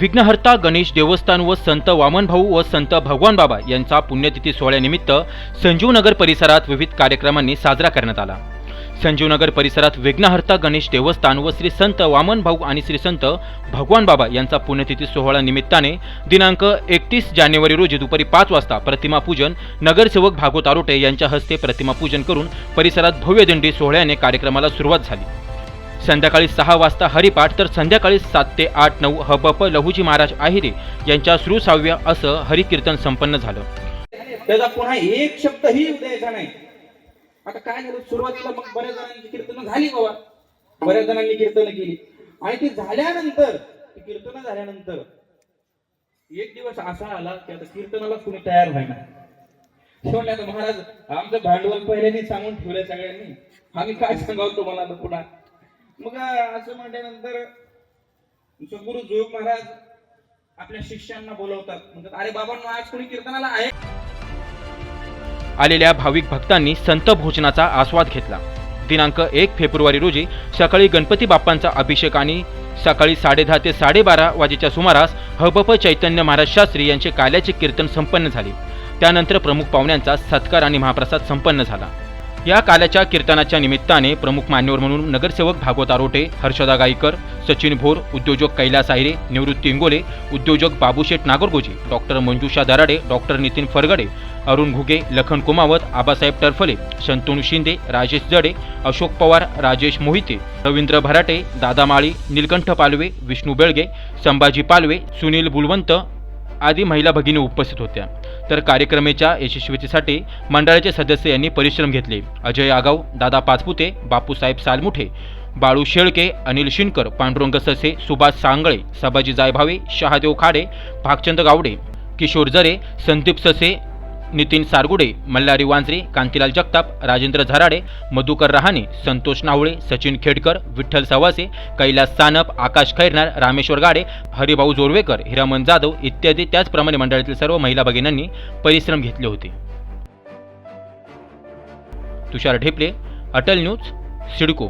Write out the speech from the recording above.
विघ्नहर्ता गणेश देवस्थान व संत वामनभाऊ व संत भगवान बाबा यांचा पुण्यतिथी सोहळ्यानिमित्त संजीवनगर परिसरात विविध कार्यक्रमांनी साजरा करण्यात आला. संजीवनगर परिसरात विघ्नहर्ता गणेश देवस्थान व श्री संत वामन भाऊ आणि श्री संत भगवान बाबा यांचा पुण्यतिथी सोहळा निमित्ताने दिनांक एकतीस जानेवारी रोजी दुपारी पाच वाजता प्रतिमा पूजन नगरसेवक भागवत आरोटे यांच्या हस्ते प्रतिमा पूजन करून परिसरात भव्य दिंडी सोहळ्याने कार्यक्रमाला सुरुवात झाली. संध्याकाळी सहा वाजता हरिपाठ तर संध्याकाळी सात ते आठ नऊ हबप लहुजी महाराज आहिरे यांच्या श्रुसाव्य असं हरिकीर्तन संपन्न झालं. त्याचा पुन्हा एक शब्दही द्यायचा नाही. आता काय झालं सुरुवातीला मग बऱ्याच जणांची कीर्तन झाली बाबा. बऱ्याच जणांनी कीर्तन केली. आणि ती झाल्यानंतर कीर्तन झाल्यानंतर एक दिवस असा आला की आता कीर्तनालाच कुणी तयार व्हायना शेवटल्या महाराज आमचं भांडवल पहिल्याने सांगून ठेवलंय सगळ्यांनी. आम्ही काय सांगावं तुम्हाला आता पुन्हा? मग असं म्हटल्यानंतर गुरु जोग महाराज आपल्या शिष्यांना बोलवतात. म्हणतात अरे बाबांनो आज कोणी कीर्तनाला आहे? आलेल्या भाविक भक्तांनी संत भोजनाचा आस्वाद घेतला. दिनांक एक फेब्रुवारी रोजी सकाळी गणपती बाप्पांचा अभिषेक आणि सकाळी साडेदहा ते साडेबारा वाजेच्या सुमारास हबप चैतन्य महाराज शास्त्री यांचे काल्याचे कीर्तन संपन्न झाले. त्यानंतर प्रमुख पाहुण्यांचा सत्कार आणि महाप्रसाद संपन्न झाला. या काल्याच्या कीर्तनाच्या निमित्ताने प्रमुख मान्यवर म्हणून नगरसेवक भागवत आरोटे हर्षदा गायकर सचिन भोर उद्योजक कैलास आहिरे निवृत्ती इंगोले उद्योजक बाबूशेठ नागरगोजे डॉक्टर मंजुषा दराडे डॉक्टर नितीन फरगडे अरुण घुगे लखन कुमावत आबासाहेब टरफले शंतनू शिंदे राजेश जडे अशोक पवार राजेश मोहिते रवींद्र भराटे दादा माळी नीलकंठ पालवे विष्णू बेळगे संभाजी पालवे सुनील बुलवंत आदी महिला भगिनी उपस्थित होत्या. तर कार्यक्रमाच्या यशस्वीतेसाठी मंडळाचे सदस्य यांनी परिश्रम घेतले. अजय आगाव दादा पाचपुते बापूसाहेब सालमुठे बाळू शेळके अनिल शिनकर पांडुरंग ससे सुभाष सांगळे सबाजी जायभावे शहादेव खाडे भागचंद गावडे किशोर जरे संदीप ससे नितीन सारगुडे मल्हारी वांजरे कांतीलाल जगताप राजेंद्र झराडे मधुकर रहाणे संतोष नावळे सचिन खेडकर विठ्ठल सवासे कैलास सानप आकाश खैरनार रामेश्वर गाडे हरिभाऊ जोरवेकर हिरामन जाधव इत्यादी त्याचप्रमाणे मंडळातील सर्व महिला भगिनींनी परिश्रम घेतले होते. तुषार ढेपले अटल न्यूज सिडको.